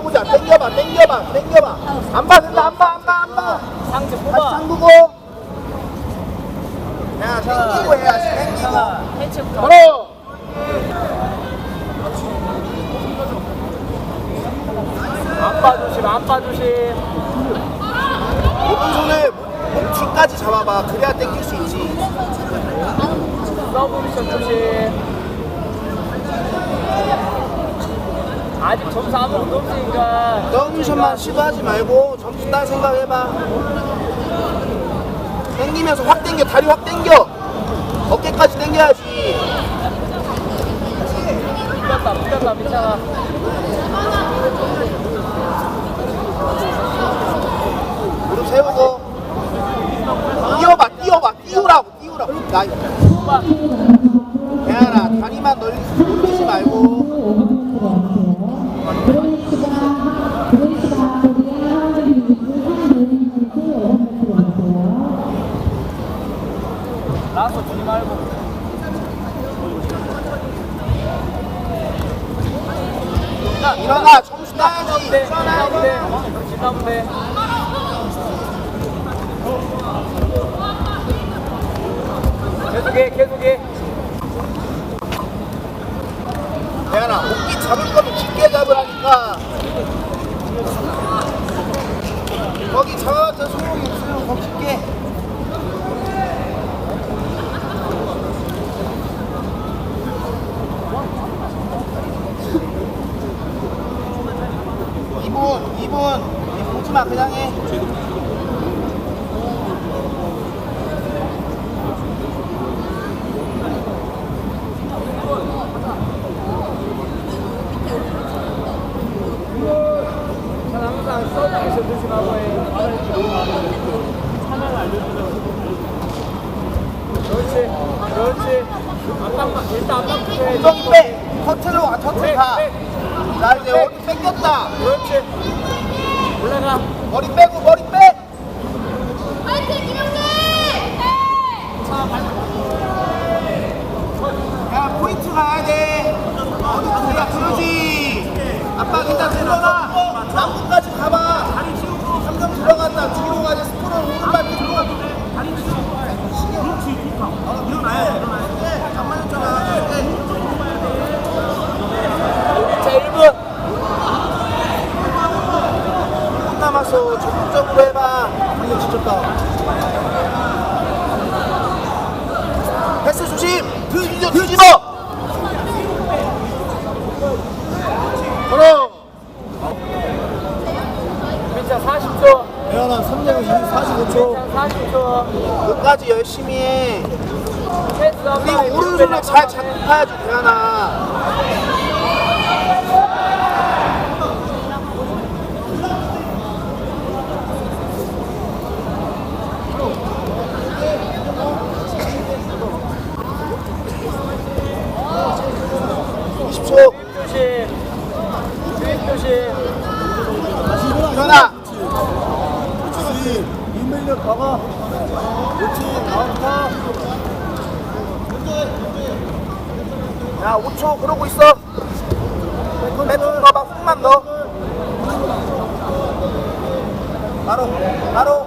땡겨봐 땡겨봐 땡겨봐 안 받는다 안 봐 안 봐 안 봐 상체 다시 뽑아. 잠그고 야 땡기고 해야지 땡기고. 걸어 안빠 조심, 안빠 조심. 오른손을 목 뒤까지 잡아봐 그래야 땡길 수 있지 서브 미션 조심. 아직 점수 아무것도 없으니까. 더미션만 시도하지 말고 점수 딸 생각해봐 땡기면서 확 땡겨 다리 확 땡겨 어깨까지 땡겨야지 풀렸다, 풀렸다, 괜찮아. 무릎 세우고 뛰어봐 뛰어봐 뛰우라고 뛰우라고 나 뽑아. 대하라 다리만 놀리지 말고 라스트 주지 말고. 일어나 점수 따야지. 진나무 돼. 계속해, 계속해. 대하라 목기 잡을 거면 깊게 잡으라니까 거기 잡아봤자 소용이 없어요 이분 이분 보지 마 그냥 해. 그렇지, 그렇지. 안방만, 일단 해. 엉덩이 빼 커트로 와 커트 백, 가 백. 자 이제 머리 뺏겼다. 그렇지. 올라가. 머리 빼고 머리 빼! 야 포인트 가야 돼. 어디 그래야? 그러지. 아빠 일단 들어가 1분 남았어 적극적으로 해봐. 방금 지쳤다. 패스 조심. 뒤집어 뒤집어 걸어. 민차 40초. 대현아 3대 45초. 민차 40초. 끝까지 열심히 해. 그리고 번. 오른손을 잘 잡고 파야지 대현아 조심. 주입 조심. 일어나 그렇지. 인멜력 가봐. 그렇지. 타. 야 5초 그러고 있어 빼통 넣어봐 훅만 넣어 바로 바로